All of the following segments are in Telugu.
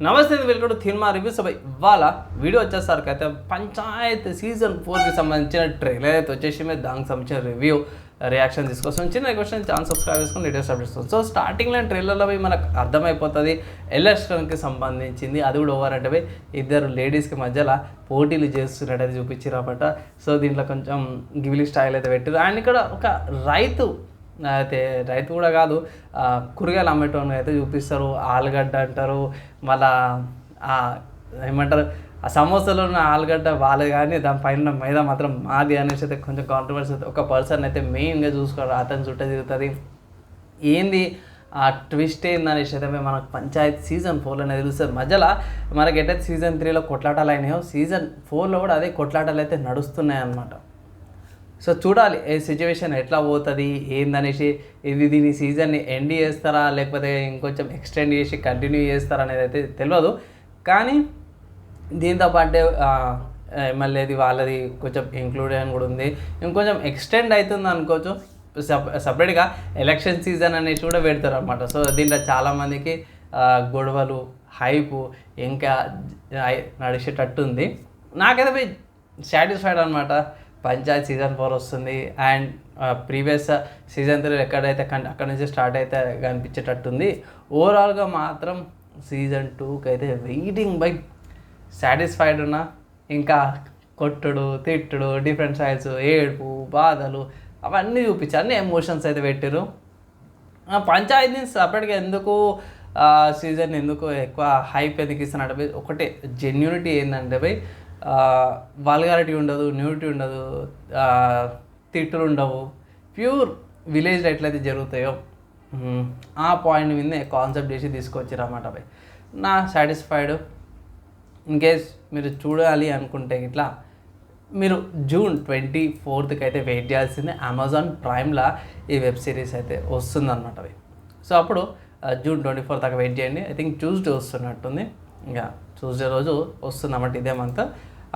నమస్తే వెల్కమ్ టు సినిమా రివ్యూస్ అబ్బాయి ఇవాళ వీడియో వచ్చేసరికి అయితే పంచాయత్ సీజన్ ఫోర్కి సంబంధించిన ట్రైలర్ అయితే వచ్చేసి మీద దానికి సంబంధించిన రివ్యూ రియాక్షన్ తీసుకొస్తాం. చిన్న క్వశ్చన్ ఛాన్స్ సబ్స్క్రైబ్ చేసుకుని లేటెస్ట్ అప్డేట్స్ సో స్టార్టింగ్లో ట్రైలర్లో పోయి మనకు అర్థమైపోతుంది ఎలక్షన్కి సంబంధించింది అది కూడా ఓవర్ అంటే ఇద్దరు లేడీస్కి మధ్యలో పోటీలు చేస్తున్నట్టు చూపించారు అన్నమాట. సో దీంట్లో కొంచెం గివిలి స్టైల్ అయితే పెట్టారు అండ్ ఇక్కడ ఒక రైతు అయితే రైతు కూడా కాదు కూరగాయలు అమ్మేటోని అయితే చూపిస్తారు. ఆలుగడ్డ అంటారు మళ్ళా ఏమంటారు ఆ సమోసాలో ఉన్న ఆలుగడ్డ వాళ్ళే కానీ దానిపైన ఉన్న మైదా మాత్రం మాది అనేసి అయితే కొంచెం కాంట్రవర్సీ అయితే ఒక పర్సన్ అయితే మెయిన్గా చూసుకోవాలి అతని చుట్ట తిరుగుతుంది. ఏంది? ఆ ట్విస్ట్ ఏందనేసి అయితే మనకు పంచాయత్ సీజన్ ఫోర్లో అనేది తెలుస్తుంది. మధ్యలో మనకి ఎట్టయితే సీజన్ త్రీలో కొట్లాటాలు అయినాయో సీజన్ ఫోర్లో కూడా అదే కొట్లాటాలు అయితే నడుస్తున్నాయి అన్నమాట సో చూడాలి ఏ సిచ్యువేషన్ ఎట్లా పోతుంది ఏందనేసి ఇది దీని సీజన్ని ఎండ్ చేస్తారా లేకపోతే ఇంకొంచెం ఎక్స్టెండ్ చేసి కంటిన్యూ చేస్తారా అనేది అయితే తెలియదు కానీ దీంతోపాటే ఎమ్మెల్యేది వాళ్ళది కొంచెం ఇంక్లూడ్ అని కూడా ఉంది. ఇంకొంచెం ఎక్స్టెండ్ అవుతుంది అనుకోవచ్చు. సప్ సపరేట్గా ఎలక్షన్ సీజన్ అనేసి కూడా పెడతారు అనమాట సో దీంట్లో చాలామందికి గొడవలు హైపు ఇంకా నడిచేటట్టు ఉంది నాకైతే సాటిస్ఫైడ్ అనమాట పంచాయత్ సీజన్ ఫోర్ వస్తుంది అండ్ ప్రీవియస్ సీజన్ త్రీ ఎక్కడైతే కన్ అక్కడ నుంచి స్టార్ట్ అయితే కనిపించేటట్టుంది. ఓవరాల్గా మాత్రం సీజన్ టూకి అయితే వెయిటింగ్ బై సాటిస్ఫైడ్ ఉన్నా ఇంకా కొట్టుడు తిట్టుడు డిఫరెంట్ స్టైల్స్ ఏడుపు బాధలు అవన్నీ చూపించారు అన్ని ఎమోషన్స్ అయితే పెట్టారు ఆ పంచాయతీని సపరేట్గా ఎందుకు సీజన్ ఎందుకు ఎక్కువ హైప్ ఎందుకు ఇస్తున్నట్టు పోయి ఒకటే జెన్యూనిటీ ఏంటంటే పోయి వాల్గారిటీ ఉండదు న్యూరిటీ ఉండదు తిట్టులు ఉండవు. ప్యూర్ విలేజ్లో ఎట్లయితే జరుగుతాయో? ఆ పాయింట్ మీద కాన్సెప్ట్ చేసి తీసుకొచ్చారు అన్నమాట పోయి నా సాటిస్ఫైడ్ ఇన్ కేస్ మీరు చూడాలి అనుకుంటే ఇట్లా మీరు జూన్ ట్వంటీ ఫోర్త్కి అయితే వెయిట్ చేయాల్సిందే అమెజాన్ ప్రైమ్లో ఈ వెబ్ సిరీస్ అయితే వస్తుందన్నమాట అవి సో అప్పుడు జూన్ ట్వంటీ ఫోర్ దాకా వెయిట్ చేయండి. ఐ థింక్ ట్యూస్డే వస్తున్నట్టుంది. ఇంకా ట్యూస్డే రోజు వస్తుందన్నమాట ఇదే మంత్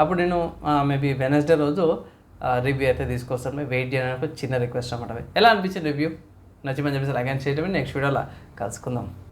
అప్పుడు నేను మేబీ వెనస్డే రోజు రివ్యూ అయితే తీసుకొస్తాను. వెయిట్ చేయడానికి చిన్న రిక్వెస్ట్ అనమాట ఎలా అనిపించింది రివ్యూ నచ్చి మంచి చెప్పేసి అలాగే చేయడం నెక్స్ట్ వీడియోలో కలుసుకుందాం.